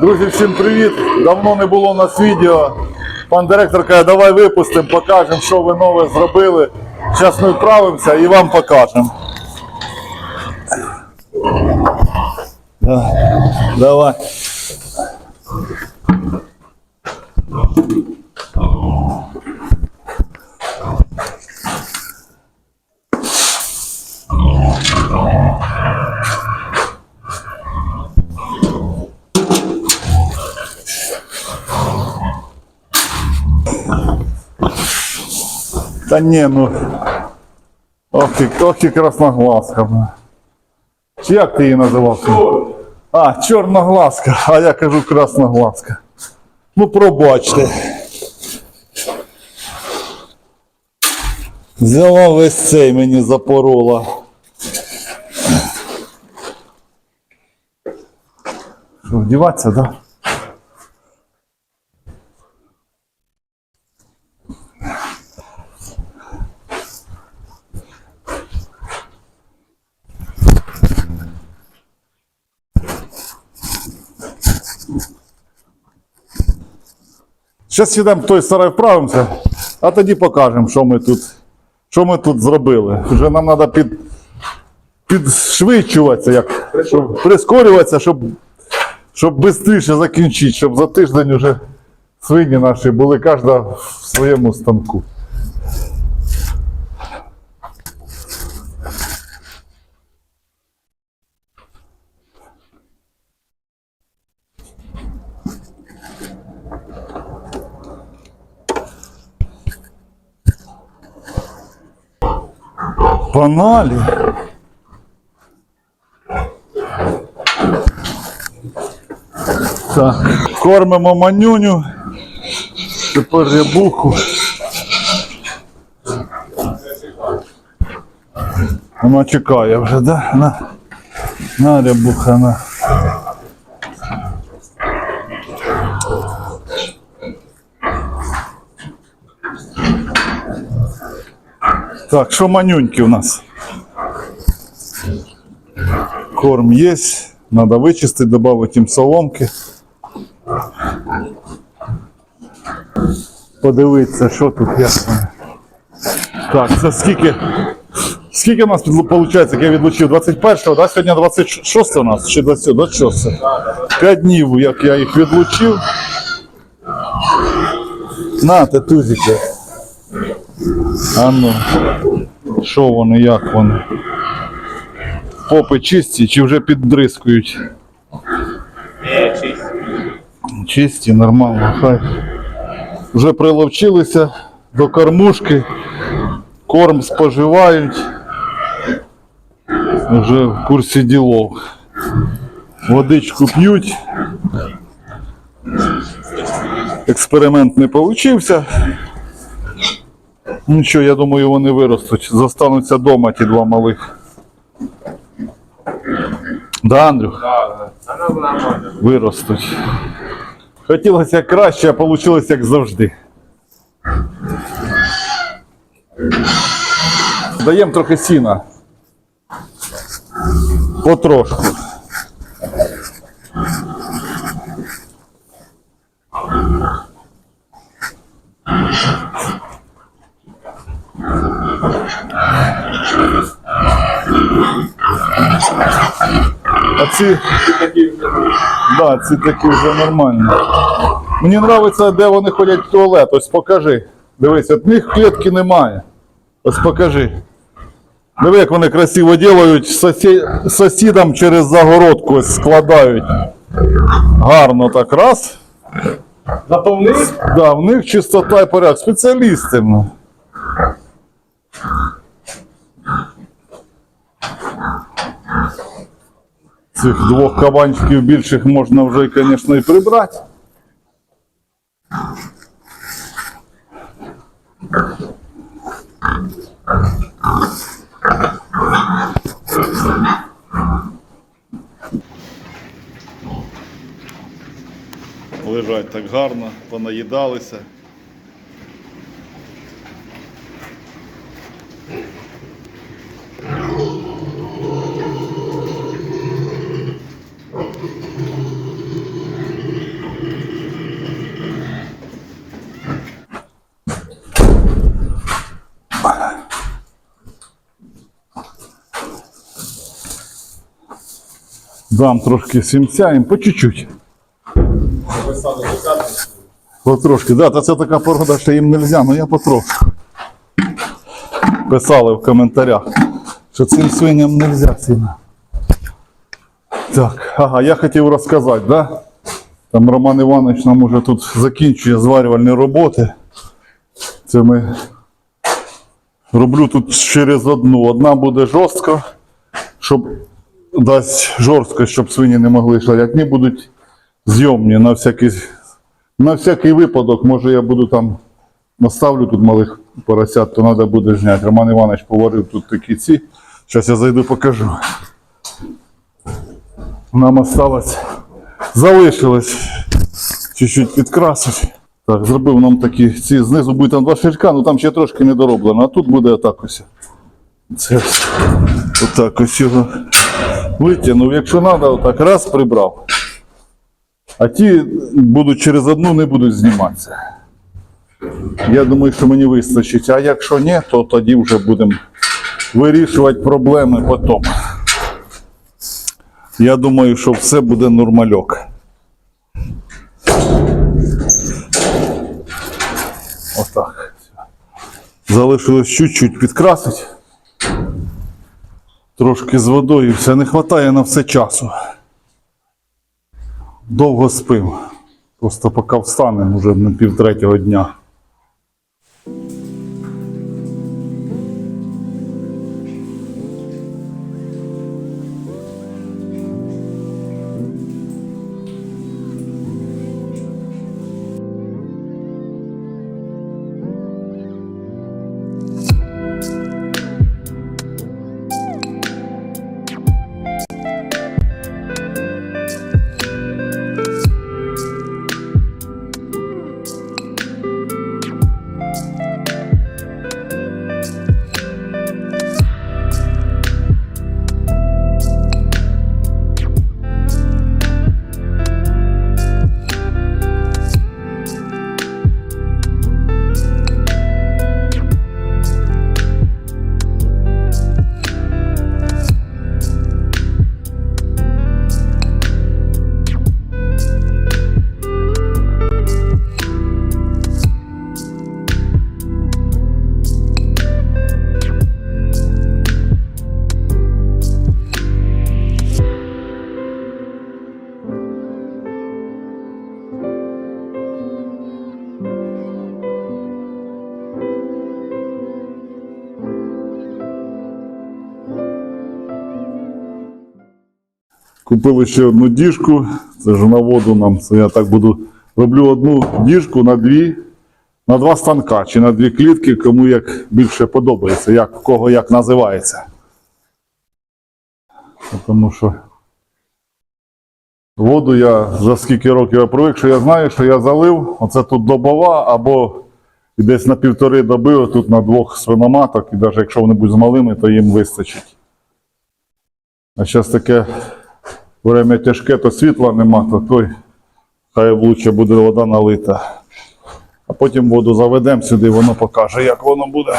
Друзі, всім привіт! Давно не було у нас відео. Пан директор каже, давай випустимо, покажемо, що ви нове зробили. Зараз ми вправимося і вам покажемо. Да, Давай. Та ні, ну. Ох ти, ох ти красноглазка. Чи як ти її називав? А, чорноглазка, а я кажу красноглазка. Ну пробачте. Взяла весь цей мені запорола. Що, вдіватися, так? Да? Зараз сідемо в той сарай вправимося, а тоді покажемо, що ми тут, що ми тут зробили. Вже нам треба під, підшвидшуватися, як, щоб прискорюватися, щоб, щоб швидше закінчити, щоб за тиждень вже свині наші були кожна в своєму станку. Паналі. Так, кормимо манюню. Тепер рябуху. Вона чекає вже, да? На, на рябуха, на. Так, що манюньки у нас? Корм є. Надо вичистити, добавити їм соломки. Подивитися, що тут вони. Так, це скільки. Скільки у нас виходить, як я відлучив? 21-го, да? Сьогодні 26 у нас чи 27? 26. 5 днів, як я їх відлучив. На, тетузики. А ну. Що вони, як вони? Попи чисті чи вже піддрискують? Чисті, нормально, хай. Вже приловчилися до кормушки, корм споживають. Вже в курсі ділов. Водичку п'ють. Експеримент не вийшов. Ну що, я думаю, вони виростуть. Застануться вдома ті два малих. Да, Андрюх? Виростуть. Хотілося краще, а вийшло як завжди. Даємо трохи сіна. Потрошку. А ці, да, ці такі вже нормальні. Мені подобається, де вони ходять в туалет. Ось покажи. Дивись, от них клітки немає. Ось покажи. Диви, як вони красиво ділають, сосі... сусідам через загородку ось складають. Гарно так раз. Зато в них Да, в них чистота і порядок. Спеціалісти. Цих двох кабанчиків більших можна вже, звісно, і прибрати. Лежать так гарно, понаїдалися. Дам трошки сімця їм по чуть-чуть. Потрошки, да, та це така порода, що їм не можна, ну я потроху. Писали в коментарях, що цим свиням не можна сильно. Так, ага, я хотів розказати, да? Там Роман Іванович нам уже тут закінчує зварювальні роботи. Це ми роблю тут через одну. Одна буде жорстко, щоб дасть жорстко, щоб свині не могли. Одні будуть зйомні на всякий, на всякий випадок. Може я буду там наставлю тут малих поросят, то треба буде зняти. Роман Іванович поварив тут такі ці. Зараз я зайду покажу. Нам осталось, залишилось чуть-чуть підкрасити. Так, зробив нам такі ці знизу буде там два ширка, ну там ще трошки не дороблено, а тут буде отак ось. Це. Отак ось його витягнув. Якщо треба, отак раз прибрав. А ті будуть через одну не будуть зніматися. Я думаю, що мені вистачить. А якщо ні, то тоді вже будемо вирішувати проблеми потім. Я думаю, що все буде нормальок. Отак. Залишилось чуть-чуть підкрасити. Трошки з водою. Все не вистачає на все часу. Довго спим. Просто поки встанемо вже на півтретього дня. Купили ще одну діжку. Це ж на воду нам. Це я так буду. Роблю одну діжку на дві, на два станка чи на дві клітки, кому як більше подобається, як кого як називається. Тому що воду я за скільки років я привик, що я знаю, що я залив, оце тут добова або і десь на півтори доби, тут на двох свиноматок, і навіть якщо вони будуть з малими, то їм вистачить. А зараз таке время тяжке, то світла нема, то той хай лучше буде вода налита. А потім воду заведемо сюди, воно покаже, як воно буде.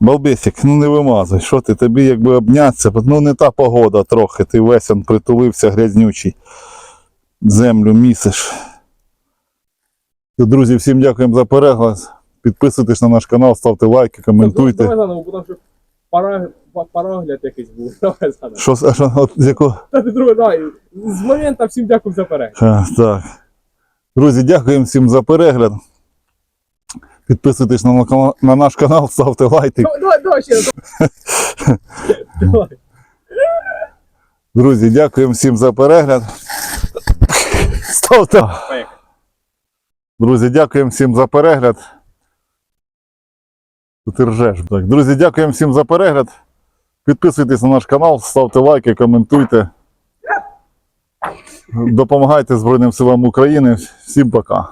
Балбесик, ну не вимазуй, що ти, тобі якби обнятися, ну не та погода трохи, ти весь он притулився грязнючий, землю місиш. Друзі, всім дякуємо за перегляд. Підписуйтесь на наш канал, ставте лайки, коментуйте. Давай заново, па- парогляд якийсь був. Що, от, з якого? Та ти друге, давай. З моменту всім дякую за перегляд. А, так. Друзі, дякуємо всім за перегляд. Підписуйтесь на, на- на наш канал, ставте лайки. Давай, давай, давай ще раз. Давай. Друзі, дякуємо всім за перегляд. Ставте. Друзі, дякуємо всім за перегляд. Тут ти ржеш. Так, друзі, дякуємо всім за перегляд. Підписуйтесь на наш канал, ставте лайки, коментуйте. Допомагайте Збройним силам України. Всім пока.